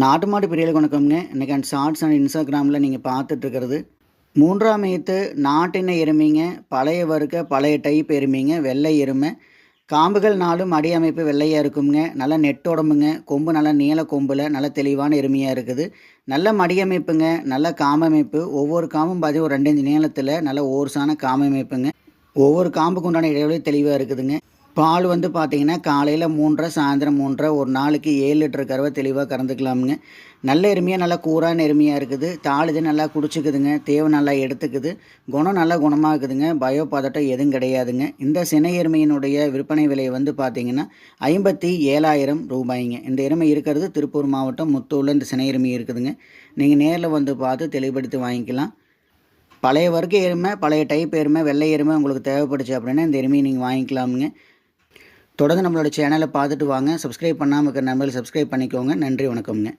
நாட்டு மாடு பிரியலுக்கு வணக்கம்ங்க. இன்றைக்கி அந்த ஷார்ட்ஸ் அண்ட் இன்ஸ்டாகிராமில் நீங்கள் பார்த்துட்ருக்கிறது. மூன்றாம் எய்த்து நாட்டின எருமைங்க. பழைய வறுக்க பழைய டைப் எருமைங்க. வெள்ளை எருமை. காம்புகள் நாளும் அடி அமைப்பு வெள்ளையாக இருக்குங்க. நல்ல நெட்டோடம்புங்க கொம்பு நல்லா நீல கொம்பில் நல்ல தெளிவான எருமையாக இருக்குது. நல்ல மடியமைப்புங்க நல்ல காமமைப்பு ஒவ்வொரு காம்பும் பார்த்தீங்கன்னா ஒரு ரெண்டு இன்ச்சு நீளத்தில் நல்ல ஓர்ஸான காமமைப்புங்க ஒவ்வொரு காம்புக்கு உண்டான இடைவெளி தெளிவாக இருக்குதுங்க. பால் வந்து பார்த்திங்கன்னா காலையில் மூன்றரை சாயந்தரம் மூன்றரை ஒரு நாளைக்கு ஏழு லிட்டர் கறவை தெளிவாக கறந்துக்கலாமுங்க. நல்ல எருமையாக நல்லா கூரான எருமையாக இருக்குது. தாளுது நல்லா குடிச்சிக்குதுங்க. தேவை நல்லா எடுத்துக்குது. குணம் நல்லா குணமாக இருக்குதுங்க. பயோ பதட்டம் எதுவும் கிடையாதுங்க. இந்த சினை எருமையினுடைய விற்பனை விலை வந்து பார்த்திங்கன்னா ஐம்பத்தி ஏழாயிரம் ரூபாய்ங்க. இந்த எருமை இருக்கிறது திருப்பூர் மாவட்டம் முத்தூரில் இந்த சினை எருமை இருக்குதுங்க. நீங்கள் நேரில் வந்து பார்த்து தெளிவுபடுத்தி வாங்கிக்கலாம். பழைய வர்க்க எருமை பழைய டைப் எருமை வெள்ளை எருமை உங்களுக்கு தேவைப்படுச்சு அப்படின்னா இந்த எருமையை நீங்கள் வாங்கிக்கலாமுங்க. தொடர்ந்து நம்மளோட சேனலை பார்த்துட்டு வாங்க. சப்ஸ்கிரைப் பண்ணாமல் இருக்கிற நம்பருக்கு சப்ஸ்கிரைப் பண்ணிக்கோங்க. நன்றி வணக்கம்ங்க.